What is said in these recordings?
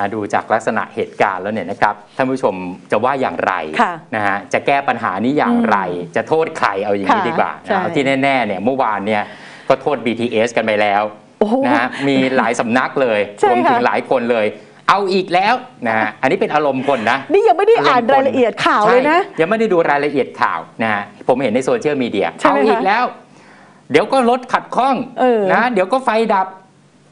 อ่าดูจากลักษณะเหตุการณ์แล้วเนี่ยนะครับท่านผู้ชมจะว่าอย่างไรค่ะนะฮะจะแก้ปัญหานี้อย่างไร จะโทษใครเอาอย่างนี้ค่ะดีกว่าใช่นะเอาที่แน่ๆเนี่ยเมื่อวานเนี่ยก็โทษ BTS กันไปแล้วโอ้โหนะฮะมีหลายสำนักเลยใช่รวมถึงค่ะหลายคนเลยเอาอีกแล้วนะฮะอันนี้เป็นอารมณ์คนนะ นี่ยังไม่ได้อ่านรายละเอียดข่าวเลยนะใช่ยังไม่ได้ดูรายละเอียดข่าวนะฮะผมเห็นในโซเชียลมีเดียใช่ไหมเอาอีกคะแล้ว เดี๋ยวก็รถขัดข้องเออนะ เดี๋ยวก็ไฟดับ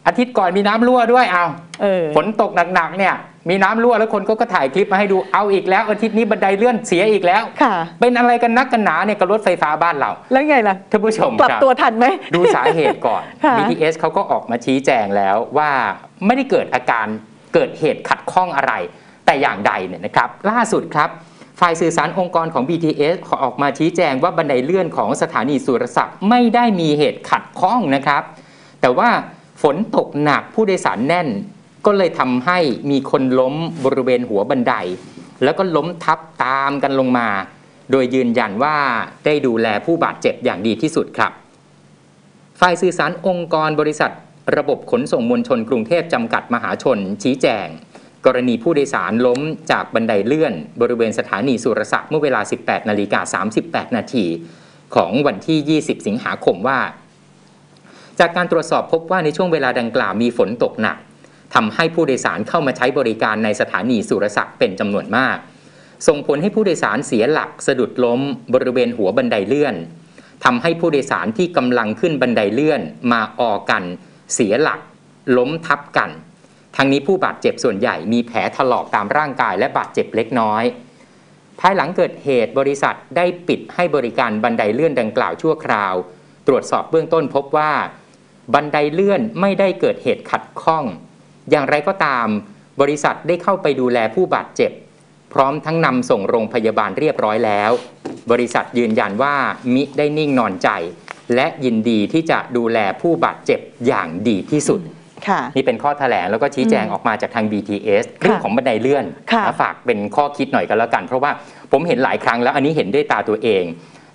อาทิตย์ก่อนมีน้ำรั่วด้วยเอาเออฝนตกหนักๆเนี่ย มีน้ำรั่วแล้วคนก็ก็ถ่ายคลิปมาให้ดูเอาอีกแล้ว อาทิตย์นี้บันไดเลื่อนเสียอีกแล้วค่ะ เป็นอะไรกันนักกันหนาเนี่ยกับรถไฟฟ้าบ้านเรา แล้วไงล่ะท่านผู้ชมกลับครับตัวทันไหมดูสาเหตุก่อนค่ะ BTS เขาก็ออกมาชี้แจงแล้วว่าไม่ได้เกิดอาการเกิดเหตุขัดข้องอะไร แต่อย่างใดเนี่ยนะครับล่าสุดครับฝ่ายสื่อสารองค์กรของ BTS ขอออกมาชี้แจงว่าบันไดเลื่อนของสถานีสุรศักดิ์ไม่ได้มีเหตุขัดข้องนะครับ แต่ว่า ฝนตกหนักผู้โดยสารแน่น ก็เลยทำให้มีคนล้มบริเวณหัวบันได แล้วก็ล้มทับตามกันลงมา โดยยืนยันว่าได้ดูแลผู้บาดเจ็บอย่างดีที่สุดครับฝ่ายสื่อสารองค์กรบริษัท ระบบขนส่งมวลชนกรุงเทพจำกัดมหาชน ชี้แจง กรณีผู้โดยสารล้มจากบันไดเลื่อน บริเวณสถานีสุรศักดิ์เมื่อเวลา 18นาฬิกา38 นาทีของวันที่ 20 สิงหาคมว่า จากการตรวจสอบพบว่าในช่วงเวลาดังกล่าวมีฝนตกหนักทำให้ผู้โดยสารเข้ามาใช้บริการในสถานีสุรศักดิ์เป็นจำนวนมาก ส่งผลให้ผู้โดยสารเสียหลักสะดุดล้มบริเวณหัวบันไดเลื่อนทำให้ผู้โดยสารที่กำลังขึ้นบันไดเลื่อนมาออกัน เสียหลัก ล้มทับกัน ทั้งนี้ผู้บาดเจ็บส่วนใหญ่มีแผลถลอกตามร่างกายและบาดเจ็บเล็กน้อย ภายหลังเกิดเหตุบริษัทได้ปิดให้บริการบันไดเลื่อนดังกล่าวชั่วคราว ตรวจสอบเบื้องต้นพบว่า บันไดเลื่อนไม่ได้เกิดเหตุขัดข้อง อย่างไรก็ตาม บริษัทได้เข้าไปดูแลผู้บาดเจ็บ พร้อมทั้งนำส่งโรงพยาบาลเรียบร้อยแล้ว บริษัทยืนยันว่ามิได้นิ่งนอนใจ และยินดีที่จะดูแลผู้บาดเจ็บอย่างดีที่สุดค่ะนี่เป็นข้อแถลงแล้วก็ชี้แจงออกมาจากทาง BTS เรื่องของบันไดเลื่อนค่ะนะฝากเป็นข้อคิดหน่อยกันแล้วกัน เพราะว่าผมเห็นหลายครั้งแล้วอันนี้เห็นด้วยตาตัวเอง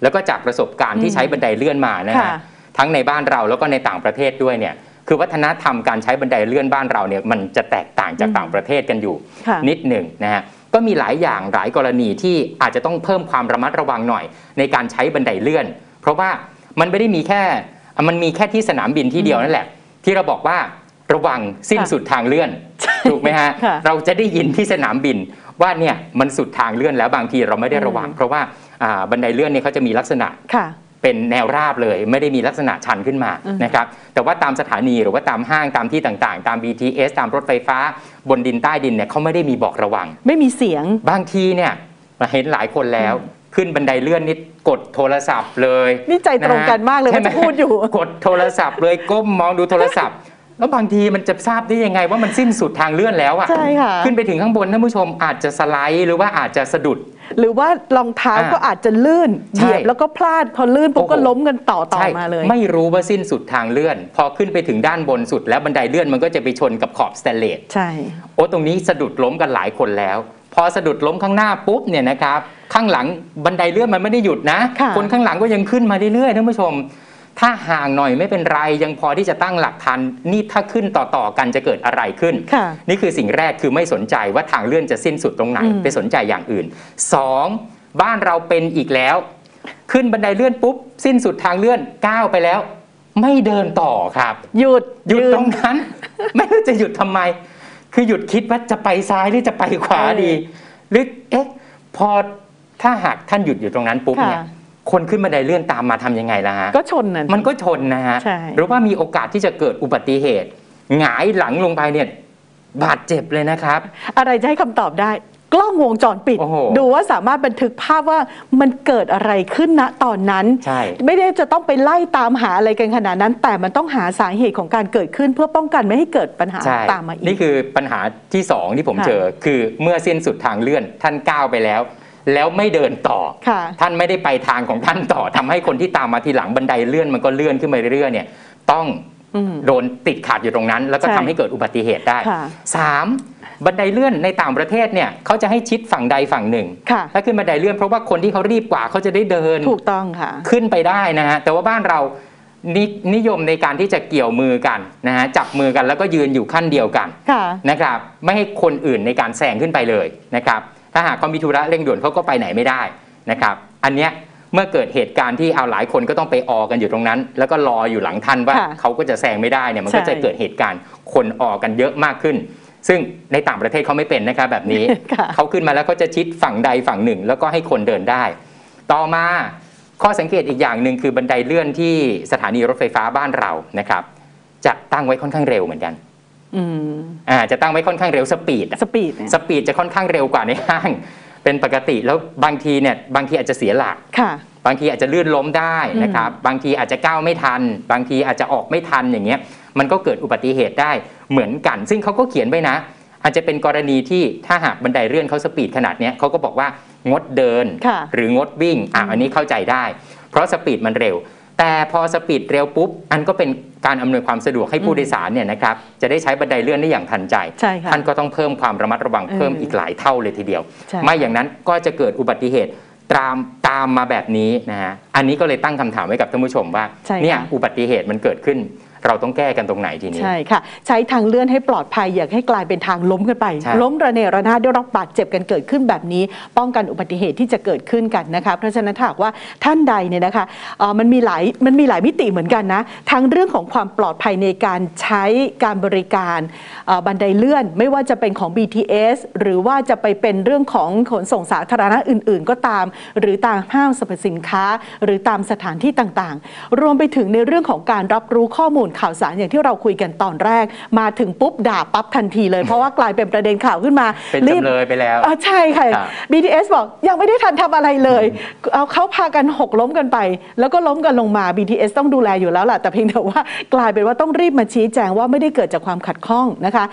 แล้วก็จากประสบการณ์ที่ใช้บันไดเลื่อนมานะค่ะฮะ ทั้งในบ้านเราแล้วก็ในต่างประเทศด้วยเนี่ยคือวัฒนธรรมการใช้บันไดเลื่อนบ้านเราเนี่ยมันจะแตกต่างจากอืมต่างประเทศกันอยู่ค่ะนิดหนึ่งนะฮะก็มีหลายอย่างหลายกรณีที่อาจจะต้องเพิ่มความระมัดระวังหน่อย ในการใช้บันไดเลื่อน เพราะว่ามันไม่ได้มีแค่มันมีแค่ที่สนามบินที่เดียวนั่นแหละ ที่เราบอกว่าระวังสิ้นค่ะสุดทางเลื่อนถูกไหมฮะค่ะเราจะได้ยินที่สนามบินว่าเนี่ยมันสุดทางเลื่อนแล้วบางทีเราไม่ได้ระวังอืมเพราะว่าอ่าบันไดเลื่อนเนี่ยเขาจะมีลักษณะค่ะ เป็นแนวราบเลย ไม่ได้มีลักษณะชันขึ้นมาอืมนะครับแต่ว่าตามสถานีหรือว่าตามห้างตามที่ต่างๆ ตาม BTS ตามรถไฟฟ้า บนดินใต้ดินเนี่ยเขาไม่ได้มีบอกระวัง ไม่มีเสียงบางทีเนี่ยเห็นหลายคนแล้วขึ้นบันไดเลื่อนนี่กดโทรศัพท์เลย นี่ใจตรงกันมากเลยใช่ว่าไหจะพูดอยู่ กดโทรศัพท์เลยก้มมองดูโทรศัพท์ แล้วบางทีมันจะทราบได้ยังไงว่ามันสิ้นสุดทางเลื่อนแล้วอะใช่ค่ะ ขึ้นไปถึงข้างบนท่านผู้ชมอาจจะสไลด์หรือว่าอาจจะสะดุด หรือว่ารองเท้าอ่าก็อาจจะลื่นใช่เหยียบแล้วก็พลาดพอลื่นปุ๊บโอ้โห ก็ล้มกันต่อต่อใช่มาเลย ไม่รู้ว่าสิ้นสุดทางเลื่อน พอขึ้นไปถึงด้านบนสุด แล้วบันไดเลื่อนมันก็จะไปชนกับขอบสแตนเลส ใช่ โอ้ตรงนี้สะดุดล้มกันหลายคนแล้ว พอสะดุดล้มข้างหน้าปุ๊บเนี่ยนะครับ ข้างหลังบันไดเลื่อนมันไม่ได้หยุดนะค่ะคนข้างหลังก็ยังขึ้นมาเรื่อยๆท่านผู้ชม ถ้าห่างหน่อยไม่เป็นไรยังพอที่จะตั้งหลักทันนี่ถ้าขึ้นต่อๆกันจะเกิดอะไรขึ้น ค่ะ นี่คือสิ่งแรกคือไม่สนใจว่าทางเลื่อนจะสิ้นสุดตรงไหน อืม ไปสนใจอย่างอื่น 2. บ้านเราเป็นอีกแล้ว ขึ้นบันไดเลื่อนปุ๊บ สิ้นสุดทางเลื่อนก้าวไปแล้ว ไม่เดินต่อครับ หยุดหยุดนตรงนั้น ไม่รู้จะหยุดทำไม คือหยุดคิดว่าจะไปซ้ายหรือจะไปขวาเออดี หรือเอ๊ะพอถ้าหากท่านหยุดอยู่ตรงนั้นปุ๊บค่ะเนี่ย ค นขึ้นบันไดเลื่อนตามมาทำยังไงล่ะฮะก็ชนนั่น มันก็ชนนะฮะใช่ หรือว่ามีโอกาสที่จะเกิดอุบัติเหตุ หงายหลังลงไปเนี่ยบาดเจ็บเลยนะครับ อะไรจะให้คำตอบได้ กล้องวงจรปิด โอ้โหดูว่าสามารถบันทึกภาพว่ามันเกิดอะไรขึ้นณตอนนั้น ใช่ ไม่ได้จะต้องไปไล่ตามหาอะไรกันขนาดนั้น แต่มันต้องหาสาเหตุของการเกิดขึ้นเพื่อป้องกันไม่ให้เกิดปัญหาใช่ตามมาอีกนี่คือปัญหาที่สองที่ผมค่ะ เจอ คือเมื่อสิ้นสุดทางเลื่อนท่านก้าวไปแล้ว แล้วไม่เดินต่อค่ะท่านไม่ได้ไปทางของท่านต่อทำให้คนที่ตามมาทีหลังบันไดเลื่อนมันก็เลื่อนขึ้นไปเรื่อยๆเนี่ยต้องอืมโดนติดขัดอยู่ตรงนั้น แล้วก็ใช่ทำให้เกิดอุบัติเหตุได้ค่ะสามบันไดเลื่อนในต่างประเทศเนี่ยเขาจะให้ชิดฝั่งใดฝั่งหนึ่งค่ะถ้าขึ้นบันไดเลื่อนเพราะว่าคนที่เขารีบกว่าเขาจะได้เดินถูกต้องค่ะ ขึ้นไปได้นะฮะแต่ว่าบ้านเรานินิยมในการที่จะเกี่ยวมือกันนะฮะจับมือกันแล้วก็ยืนอยู่ขั้นเดียวกันค่ะนะครับ ไม่ให้คนอื่นในการแซงขึ้นไปเลยนะครับ ถ้าหากเขามีธุระเร่งด่วนเขาก็ไปไหนไม่ได้นะครับ อันเนี้ยเมื่อเกิดเหตุการณ์ที่เอาหลายคนก็ต้องไปออกันอยู่ตรงนั้น แล้วก็รออยู่หลังท่านว่าค่ะเขาก็จะแซงไม่ได้เนี่ยมันก็ใช่จะเกิดเหตุการณ์คนออกกันเยอะมากขึ้น ซึ่งในต่างประเทศเขาไม่เป็นนะครับแบบนี้ค่ะเขาขึ้นมาแล้วก็จะชิดฝั่งใดฝั่งหนึ่ง แล้วก็ให้คนเดินได้ ต่อมาข้อสังเกตอีกอย่างหนึ่งคือบันไดเลื่อนที่สถานีรถไฟฟ้าบ้านเรานะครับจะตั้งไว้ค่อนข้างเร็วเหมือนกัน อืมอ่าจะตั้งไว้ค่อนข้างเร็วสปีดอะสปีดเนี่ยสปีดจะค่อนข้างเร็วกว่าในห้าง เป็นปกติแล้วบางทีเนี่ยบางทีอาจจะเสียหลักค่ะ บางทีอาจจะลื่นล้มได้นะครับ บางทีอาจจะก้าวไม่ทัน บางทีอาจจะออกไม่ทันอย่างเงี้ยมันก็เกิดอุบัติเหตุได้เหมือนกัน ซึ่งเขาก็เขียนไว้นะ อาจจะเป็นกรณีที่ถ้าหากบันไดเลื่อนเขาสปีดขนาดเนี้ยเขาก็บอกว่างดเดินค่ะหรืองดวิ่งอะอันนี้เข้าใจได้ เพราะสปีดมันเร็ว แต่พอสปีดเร็วปุ๊บ อันก็เป็นการอำนวยความสะดวกให้ผู้โดยสารเนี่ยนะครับจะได้ใช้บันไดเลื่อนได้อย่างทันใจ ใช่ค่ะท่านก็ต้องเพิ่มความระมัดระวังเออเพิ่มอีกหลายเท่าเลยทีเดียว ใช่ ไม่อย่างนั้นก็จะเกิดอุบัติเหตุตามตามมาแบบนี้นะฮะอันนี้ก็เลยตั้งคำถามไว้กับท่านผู้ชมว่าใช่ค่ะ เนี่ยอุบัติเหตุมันเกิดขึ้น เราต้องแก้กันตรงไหนทีนี้ใช่ค่ะ ใช้ทางเลื่อนให้ปลอดภัยอยากให้กลายเป็นทางล้มกันไปใช่ล้มระเนระนาดได้รับบาดเจ็บกันเกิดขึ้นแบบนี้ ป้องกันอุบัติเหตุที่จะเกิดขึ้นกันนะคะเพราะฉะนั้นถ้าหากว่าท่านใดเนี่ยนะคะเอ่อมันมีหลายมันมีหลายมิติเหมือนกันนะทั้งเรื่องของความปลอดภัยในการใช้การบริการเอ่อบันไดเลื่อน ไม่ว่าจะเป็นของ BTS หรือว่าจะไปเป็นเรื่องของขนส่งสาธารณะอื่น ๆ ก็ตาม หรือตามห้างสรรพสินค้า หรือตามสถานที่ต่างๆ รวมไปถึงในเรื่องของการรับรู้ข้อมูลข่าวสารอย่างที่เราคุยกันตอนแรก มาถึงปุ๊บด่าปั๊บทันทีเลยเพราะว่ากลายเป็นประเด็นข่าวขึ้นมาเป็นรีบจำเลยไปแล้วอ่าใช่ค่ะครับ BTS บอกยังไม่ได้ทันทำอะไรเลยเอาเขาพากันหกล้มกันไป แล้วก็ล้มกันลงมา BTS ต้องดูแลอยู่แล้วล่ะแต่เพียงแต่ว่ากลายเป็นว่าต้องรีบมาชี้แจงว่าไม่ได้เกิดจากความขัดข้องนะคะ